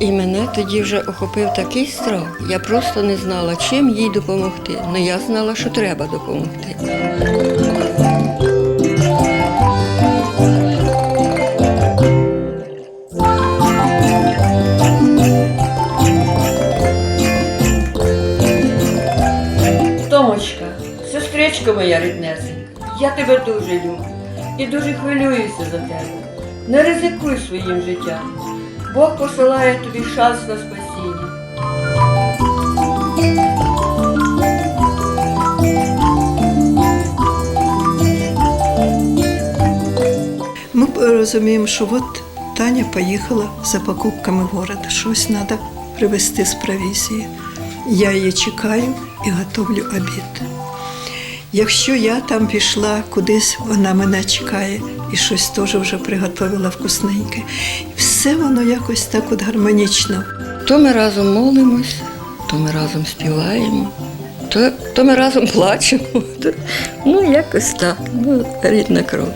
І мене тоді вже охопив такий страх. Я просто не знала, чим їй допомогти. але я знала, що треба допомогти. Томочка, сестричка моя ріднесенька, я тебе дуже люблю і дуже хвилююся за тебе. Не ризикуй своїм життям. Бог посилає тобі шанс на спасіння. Ми розуміємо, що от Таня поїхала за покупками в город. Щось треба привезти з провізії. Я її чекаю і готовлю обід. Якщо я там пішла кудись, вона мене чекає і щось теж вже приготувала вкусненьке. Все воно якось так от гармонічно. То ми разом молимось, то ми разом співаємо, то, то ми разом плачемо. Ну, якось так, ну, рідна кров.